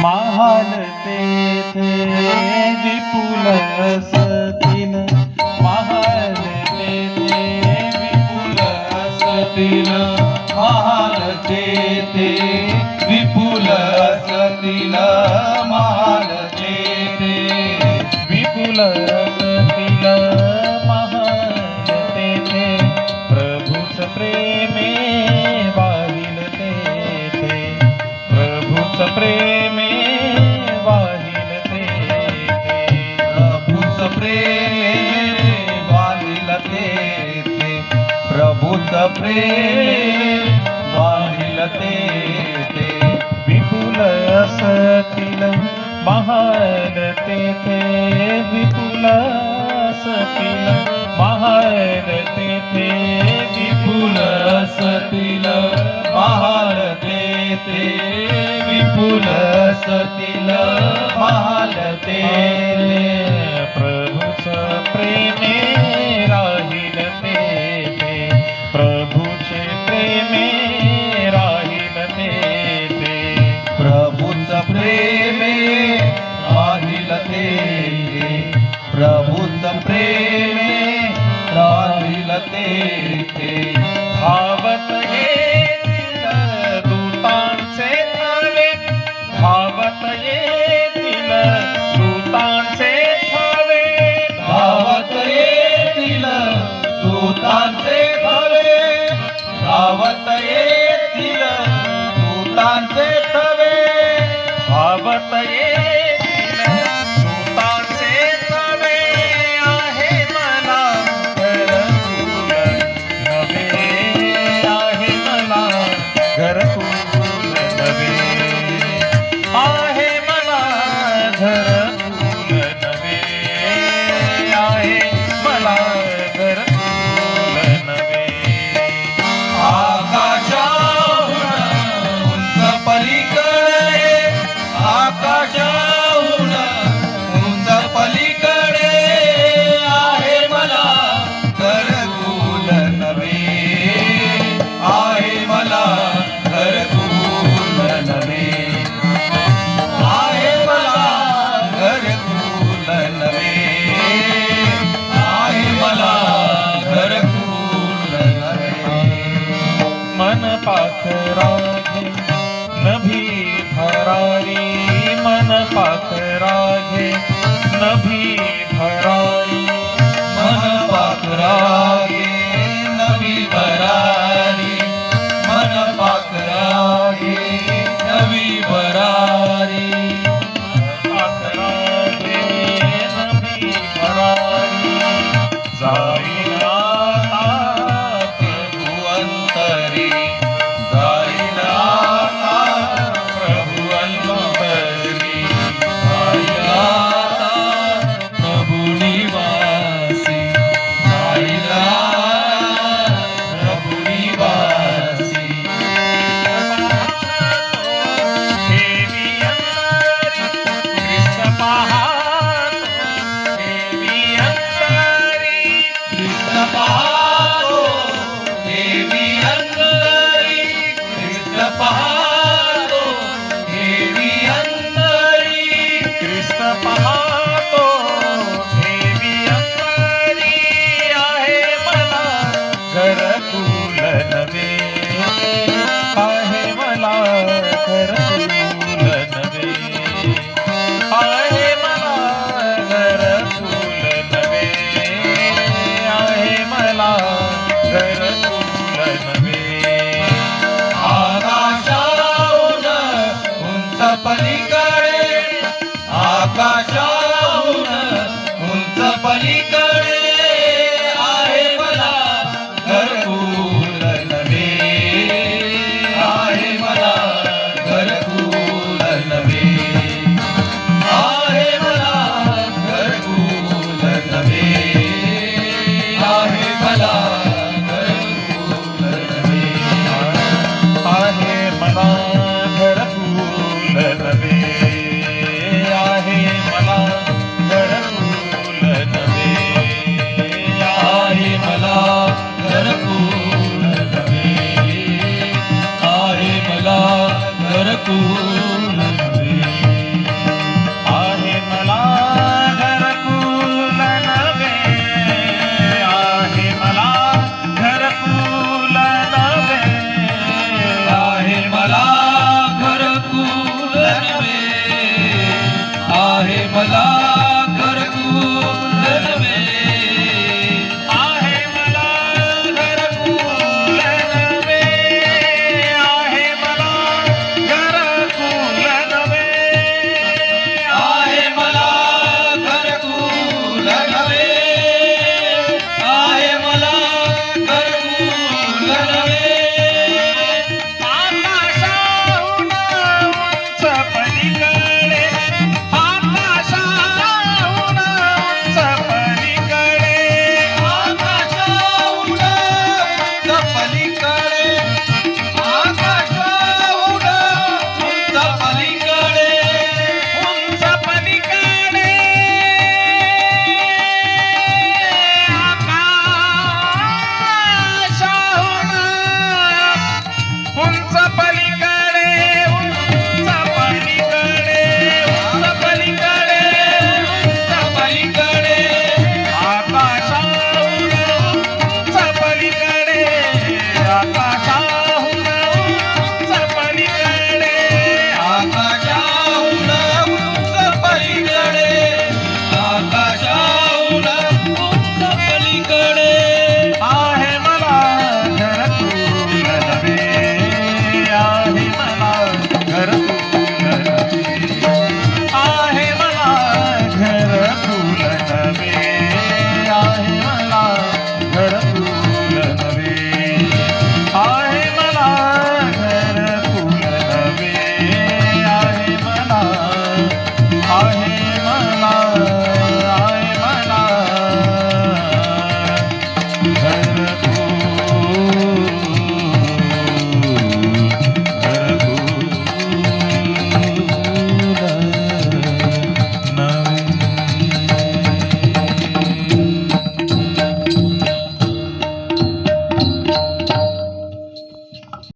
महल ते थे विपुल सा प्रेम वाढील ते प्रभूच प्रेम. वाढील ते विपुल असतील. महान तेथे विपुल असतील. महान तेथे विपुल असतील. महान ते विपुल असतील. महान ते धावत येतील दूतांचे थवे धावत येतील दूतांचे थवे solito. Amén.